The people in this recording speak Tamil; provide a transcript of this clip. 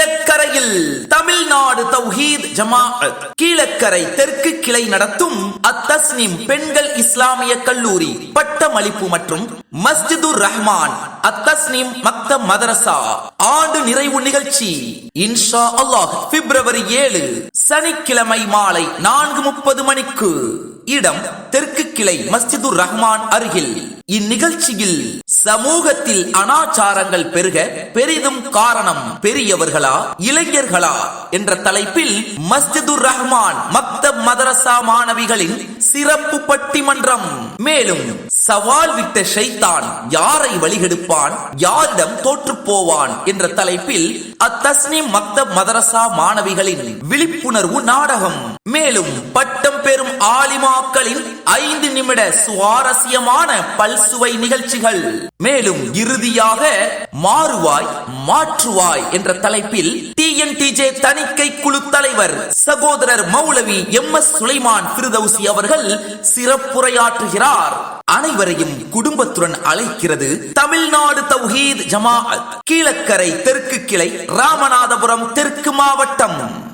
கீழக்கரையில் தமிழ்நாடு தௌஹீத் ஜமாஅத் கீழக்கரை தெற்கு கிளை நடத்தும் அத்தஸ்னிம் பெண்கள் இஸ்லாமிய கல்லூரி பட்டமளிப்பு மற்றும் மஸ்ஜிதுர் ரஹ்மான் அத்தஸ்னிம் மக்த மதரசா ஆண்டு நிறைவு நிகழ்ச்சி. இன்ஷா அல்லாஹ் பிப்ரவரி ஏழு சனிக்கிழமை மாலை நான்கு முப்பது மணிக்கு இடம் தெற்கு கிளை மஸ்ஜிதுர் ரஹ்மான் அருகில். இந்நிகழ்ச்சியில் சமூகத்தில் அனாச்சாரங்கள் பெருக பெரிதும் காரணம் பெரியவர்களா இளைஞர்களா என்ற தலைப்பில் மஸ்ஜிதுர் ரஹ்மான் மக்தப் மதரசா மாணவிகளின் சிறப்பு பட்டிமன்றம். மேலும் சவால் விட்ட ஷைத்தான் யாரை வழிகெடுப்பான் யாரிடம் தோற்று போவான் என்ற தலைப்பில் அத்தஸ்னி மக்தப் மதரசா மாணவிகளின் விழிப்புணர்வு நாடகம். மேலும் பட்ட பெறும் ஆலிமாக்களின் ஐந்து நிமிட சுவாரஸ்யமான பல்சுவை நிகழ்ச்சிகள். மேலும் இறுதியாக மாறுவாய் மாற்றுவாய் என்ற தலைப்பில் டிஎன்டிஜே தணிக்கை குழு தலைவர் சகோதரர் மௌலவி எம் எஸ் சுலைமான் பிரதௌசி அவர்கள் சிறப்புரையாற்றுகிறார். அனைவரையும் குடும்பத்துடன் அழைக்கிறது தமிழ்நாடு தௌஹீத் ஜமாஅத் கீழக்கரை தெற்கு கிளை ராமநாதபுரம் தெற்கு மாவட்டம்.